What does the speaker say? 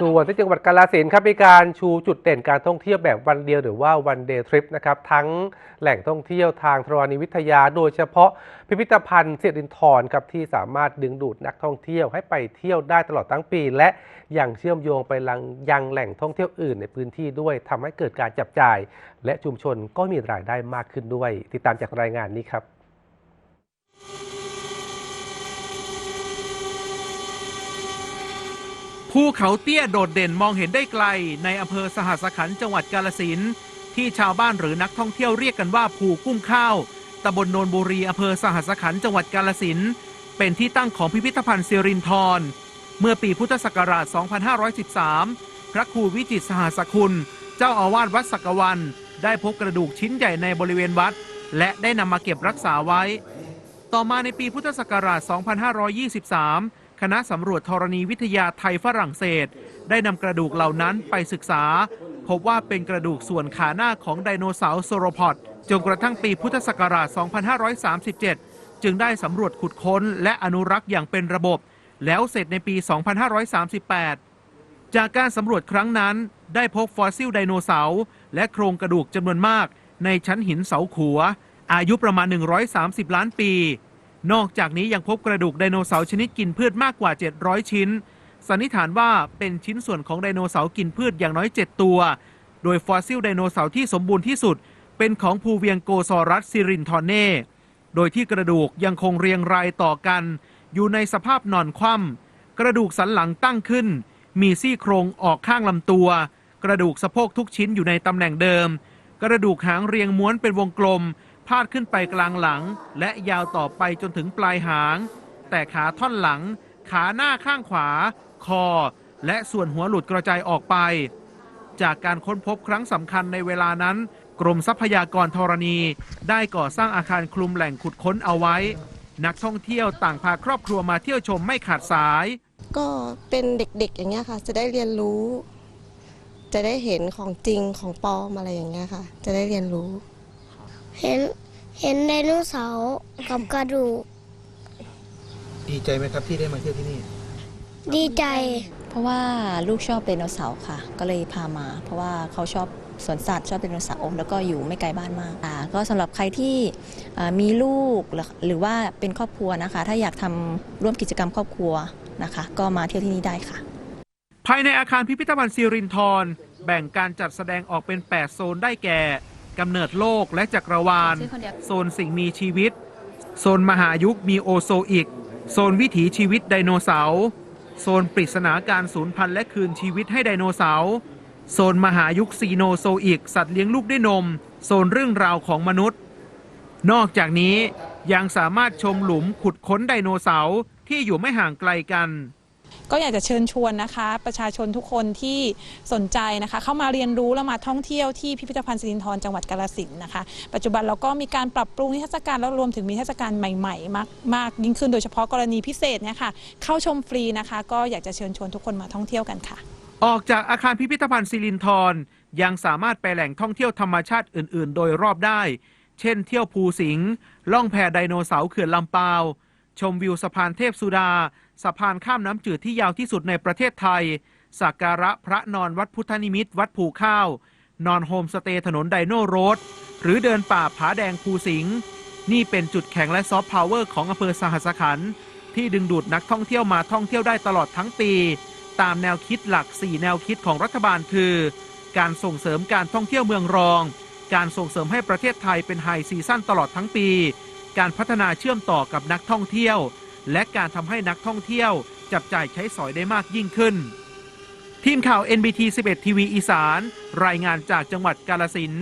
ส่วนที่จังหวัดกาฬสินครับมีการชูจุดเด่นการท่องเที่ยวแบบวันเดียวหรือว่าวันเดย์ทริปนะครับทั้งแหล่งท่องเที่ยวทางธรณีวิทยา โดยเฉพาะพิพิธภัณฑ์เสียดินทรครับที่สามารถดึงดูดนักท่องเที่ยวให้ไปเที่ยวได้ตลอดทั้งปี และยังเชื่อมโยงไปยังยังแหล่งท่องเที่ยวอื่นในพื้นที่ด้วยทำให้เกิดการจับจ่าย และชุมชนก็มีรายได้มากขึ้นด้วย ติดตามจากรายงานนี้ครับ ภูเขาเตี้ยโดดเด่นมองเห็นได้ไกล ในอำเภอสหัสขันจังหวัดกาลสินที่ชาวบ้านหรือนักท่องเที่ยวเรียกกันว่าภูกุ้มข้าวตำบลโนนบุรีอำเภอสหัสขันจังหวัดกาลสินเป็นที่ตั้งของพิพิธภัณฑ์สิรินธรเมื่อปีพุทธศักราช 2513 พระครูวิจิตรสหัสคุณ เจ้าอาวาสวัดสักวัน ได้พบกระดูกชิ้นใหญ่ในบริเวณวัด และได้นำมาเก็บรักษาไว้ ต่อมาในปีพุทธศักราช 2523 คณะสำรวจธรณีวิทยาไทยฝรั่งเศส ได้นำกระดูกเหล่านั้นไปศึกษา พบว่าเป็นกระดูกส่วนขาหน้าของไดโนเสาร์โซโรพอดจนกระทั่งปีพุทธศักราช 2537 จึงได้สำรวจขุดค้นและอนุรักษ์อย่างเป็นระบบ แล้วเสร็จในปี 2538 จากการสำรวจครั้งนั้น ได้พบฟอสซิลไดโนเสาร์และโครงกระดูกจำนวนมาก ในชั้นหินเสาขัว อายุประมาณ 130 ล้านปี นอกจากนี้ยังพบกระดูกไดโนเสาร์ชนิดกินพืชมากกว่า 700 ชิ้น สันนิษฐานว่าเป็นชิ้นส่วนของไดโนเสาร์กินพืชอย่างน้อย 7 ตัว โดยฟอสซิลไดโนเสาร์ที่สมบูรณ์ที่สุด เป็นของภูเวียงโกซอรัสซิรินทอนเน่ โดยที่กระดูกยังคงเรียงรายต่อกัน อยู่ในสภาพนอนคว่ำกระดูกสันหลังตั้งขึ้น มีซี่โครงออกข้างลำตัว กระดูกสะโพกทุกชิ้นอยู่ในตำแหน่งเดิม กระดูกหางเรียงม้วนเป็นวงกลม พาดขึ้นไปกลางหลัง และยาวต่อไปจนถึงปลายหาง แต่ขาท่อนหลัง ขาหน้าข้างขวา คอ และส่วนหัวหลุดกระจายออกไป จากการค้นพบครั้งสำคัญในเวลานั้น กรมทรัพยากรธรณี ได้ก่อสร้างอาคารคลุมแหล่งขุดค้นเอาไว้ นักท่องเที่ยวต่างพาครอบครัวมาเที่ยวชมไม่ขาดสาย ก็เป็นเด็กๆอย่างเงี้ยค่ะ จะได้เรียนรู้ จะได้เห็นของจริงของปลอมอะไรอย่างเงี้ยค่ะ จะได้เรียนรู้ เห็นเห็นไดโนเสาร์กับกระดูก ดีใจไหมครับที่ได้มาเที่ยวที่นี่ ดีใจ เพราะว่าลูกชอบไดโนเสาร์ค่ะ ก็เลยพามา เพราะว่าเขาชอบสวนสัตว์ชอบไดโนเสาร์แล้วก็อยู่ไม่ไกลบ้านมากอ่าก็สำหรับใครที่เอ่อมีลูกหรือหรือว่าเป็นครอบครัวนะคะ ถ้าอยากทำร่วมกิจกรรมครอบครัวนะคะ ก็มาเที่ยวที่นี่ได้ค่ะ ภายในอาคารพิพิธภัณฑ์สิรินธรแบ่งการจัดแสดงออกเป็น 8 โซนได้แก่ กำเนิดโลกและจักรวาล โซนสิ่งมีชีวิต โซนมหายุคมีโอโซอิก โซนวิถีชีวิตไดโนเสาร์ โซนปริศนาการสูญพันธุ์และคืนชีวิตให้ไดโนเสาร์ โซนมหายุคซีโนโซอิก สัตว์เลี้ยงลูกด้วยนม โซนเรื่องราวของมนุษย์ นอกจากนี้ยังสามารถชมหลุมขุดค้นไดโนเสาร์ที่อยู่ไม่ห่างไกลกัน ก็อยากจะเชิญชวนนะคะ ประชาชนทุกคนที่สนใจนะคะ เข้ามาเรียนรู้และมาท่องเที่ยวที่พิพิธภัณฑ์สิรินธรจังหวัดกาฬสินธุ์นะคะ ปัจจุบันเราก็มีการปรับปรุงนิทรรศการแล้วรวมถึงมีนิทรรศการใหม่ๆมากมากยิ่งขึ้นโดยเฉพาะกรณีพิเศษเนี่ยค่ะเข้าชมฟรีนะคะ ก็อยากจะเชิญชวนทุกคนมาท่องเที่ยวกันค่ะ ออกจากอาคารพิพิธภัณฑ์สิรินธรยังสามารถไปแหล่งท่องเที่ยวธรรมชาติอื่น ๆ โดยรอบได้ เช่น เที่ยวภูสิงห์ล่องแพไดโนเสาร์เขื่อนลำปาว ชมวิวสะพานเทพสุดา สะพานข้ามน้ำจืดที่ยาวที่สุดในประเทศไทย สักการะพระนอนวัดพุทธนิมิตวัดภูข้าว นอนโฮมสเตย์ถนนไดโนโรดหรือเดินป่าผาแดงภูสิงห์นี่เป็นจุดแข็งและซอฟต์พาวเวอร์ของอำเภอสหัสขันธ์ที่ดึงดูดนักท่องเที่ยวมาท่องเที่ยวได้ตลอดทั้งปี ตามแนวคิดหลัก 4 แนวคิดของรัฐบาลคือ การส่งเสริมการท่องเที่ยวเมืองรอง การส่งเสริมให้ประเทศไทยเป็นไฮซีซั่นตลอดทั้งปี การพัฒนาเชื่อมต่อกับนักท่องเที่ยว และการทำให้นักท่องเที่ยวจับจ่ายใช้สอยได้มากยิ่งขึ้น ทีมข่าว NBT 11 ทีวีอีสาน รายงานจากจังหวัดกาลสิน